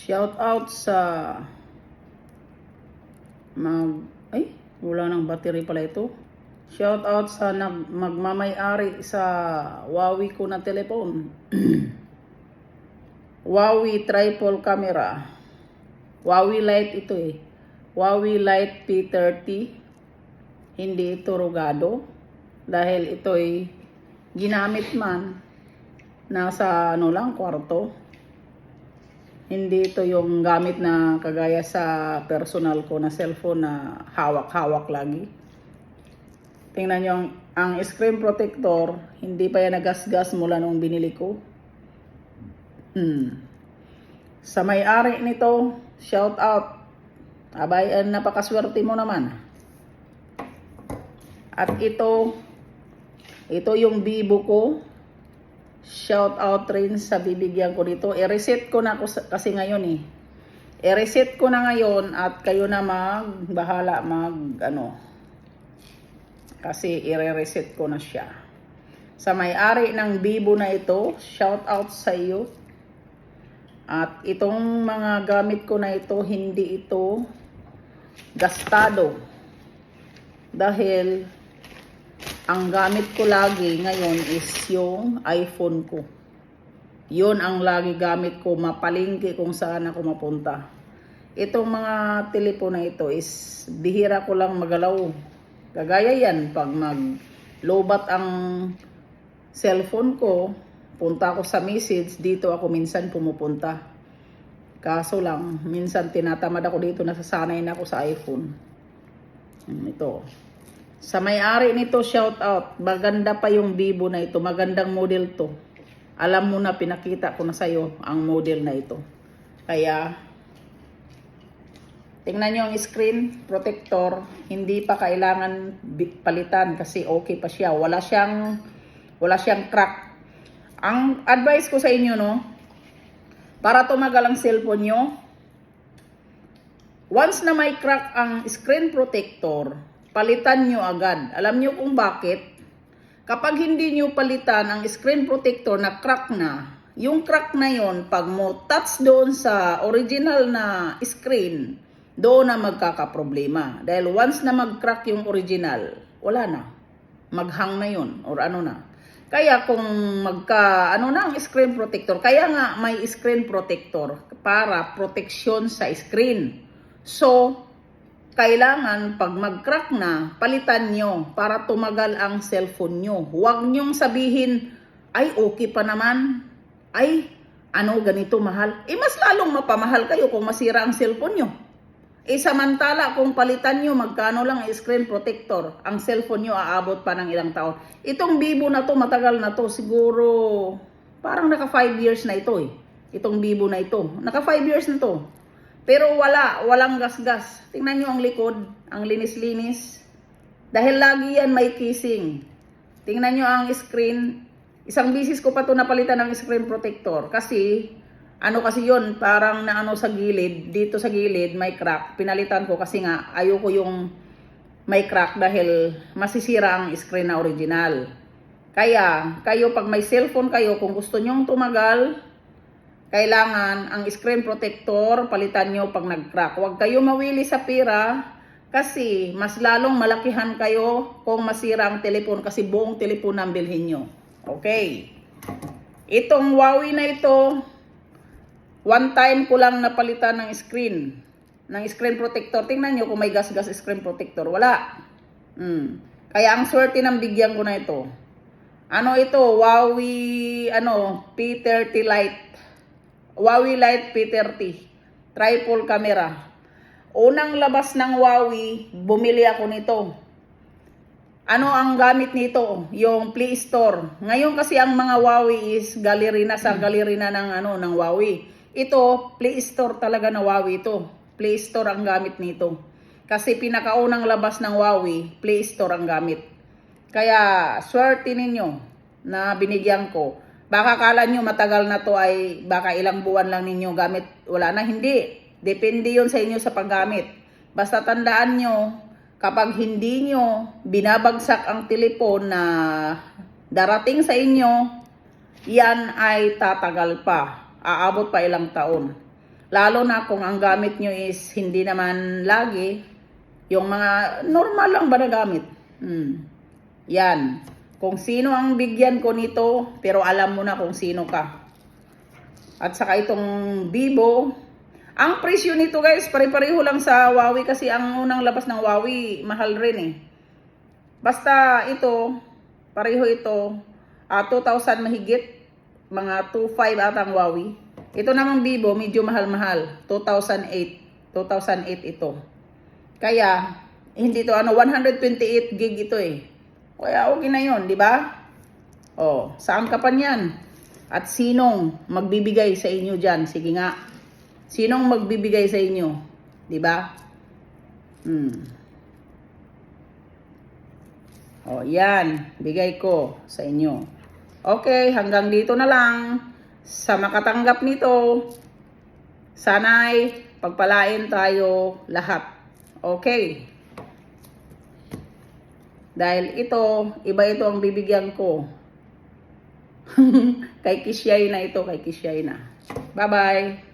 Shout out sa mag ay wala nang battery pala ito. Shout out sa nag, magmamay-ari sa Huawei ko na telepon. Huawei triple camera. Huawei Lite ito eh. Huawei Lite P30. Hindi ito rugado. Dahil ito ay ginamit man nasa ano lang kwarto. Hindi ito yung gamit na kagaya sa personal ko na cellphone na hawak-hawak lagi. Tingnan nyo ang, screen protector, hindi pa yan nagasgas mula nung binili ko. Hmm. Sa may-ari nito, shout out. Abay, eh, napakaswerte mo naman. At ito, ito yung bibo ko. Shout out rin sa bibigyan ko dito. I-reset ko na kasi ngayon eh. I-reset ko na ngayon at kayo na mag bahala mag ano. Kasi i-reset ko na siya. Sa may-ari ng bibo na ito, shout out sa iyo. At itong mga gamit ko na ito, hindi ito gastado. Dahil ang gamit ko lagi ngayon is yung iPhone ko. Yun ang lagi gamit ko, mapalingki kung saan ako mapunta. Itong mga telepono na ito is bihira ko lang magalaw. Kagaya yan, pag mag lobat ang cellphone ko, punta ako sa message, dito ako minsan pumupunta. Kaso lang, minsan tinatamad ako dito, nasasanay na ako sa iPhone. Ito. Sa may-ari nito, shout out. Maganda pa yung Vivo na ito. Magandang model to. Alam mo na, pinakita ko na sa'yo ang model na ito. Kaya, tingnan nyo ang screen protector. Hindi pa kailangan palitan kasi okay pa siya. Wala siyang, wala siyang crack. Ang advice ko sa inyo, no, para tumagal ang cellphone nyo, once na may crack ang screen protector, palitan nyo agad. Alam nyo kung bakit? Kapag hindi nyo palitan ang screen protector na crack na, yung crack na yon pag mo touch doon sa original na screen, doon na magkakaproblema. Dahil once na mag-crack yung original, wala na. Maghang na yon or ano na. Kaya kung magka, ano na ang screen protector, kaya nga may screen protector para proteksyon sa screen. So, kailangan pag mag-crack na, palitan nyo para tumagal ang cellphone nyo. Huwag nyong sabihin, ay okay pa naman, ay ano ganito mahal. Eh mas lalong mapamahal kayo kung masira ang cellphone nyo. Eh samantala kung palitan nyo magkano lang ang screen protector, ang cellphone nyo aabot pa ng ilang taon. Itong Vivo na to, matagal na to, siguro parang naka 5 years na ito eh. Itong Vivo na ito, naka 5 years na to. Pero wala, walang gasgas. Tingnan nyo ang likod, ang linis-linis. Dahil lagi yan may kissing. Tingnan nyo ang screen. Isang bisis ko pa to napalitan ng screen protector. Kasi, ano kasi yon parang na ano sa gilid, dito sa gilid may crack. Pinalitan ko kasi nga ayoko yung may crack dahil masisira ang screen na original. Kaya, kayo pag may cellphone kayo, kung gusto nyong tumagal, kailangan ang screen protector palitan nyo pag nag-crack. Huwag kayo mawili sa pira kasi mas lalong malakihan kayo kung masira ang telepon kasi buong telepon ang bilhin nyo. Okay. Itong Huawei na ito, one time ko lang napalitan ng screen. Ng screen protector. Tingnan nyo kung may gas-gas screen protector. Wala. Hmm. Kaya ang swerte ng bigyan ko na ito. Ano ito? Huawei, ano, P30 Lite. Huawei Lite P30. Triple camera. Unang labas ng Huawei, bumili ako nito. Ano ang gamit nito? Yung Play Store. Ngayon kasi ang mga Huawei is gallery na sa gallery na ng ano ng Huawei. Ito, Play Store talaga na Huawei ito. Play Store ang gamit nito. Kasi pinakaunang labas ng Huawei, Play Store ang gamit. Kaya swerte ninyo na binigyan ko. Baka kala nyo matagal na to ay baka ilang buwan lang ninyo gamit. Wala na, hindi. Depende yon sa inyo sa paggamit. Basta tandaan nyo, kapag hindi nyo binabagsak ang telepon na darating sa inyo, yan ay tatagal pa. Aabot pa ilang taon. Lalo na kung ang gamit nyo is hindi naman lagi, yung mga normal lang ba na gamit. Hmm. Yan. Kung sino ang bigyan ko nito, pero alam mo na kung sino ka. At saka itong Vivo, ang presyo nito guys, pare-pareho lang sa Huawei kasi ang unang labas ng Huawei, mahal rin eh. Basta ito, pareho ito, ah 2,000 mahigit, mga 2,500 atang Huawei. Ito namang Vivo, medyo mahal-mahal, 2008, 2008 ito. Kaya, hindi to ano, 128 gig ito eh. Kaya okay na yun, di ba? Oh, saan ka pa niyan? At sinong magbibigay sa inyo dyan? Sige nga. Sinong magbibigay sa inyo? Di ba? Hmm. Oh, yan. Bigay ko sa inyo. Okay, hanggang dito na lang. Sa makatanggap nito, sana'y pagpalain tayo lahat. Okay. Dahil ito, iba ito ang bibigyan ko. kay Kishay na ito, kay Kishay na. Bye-bye.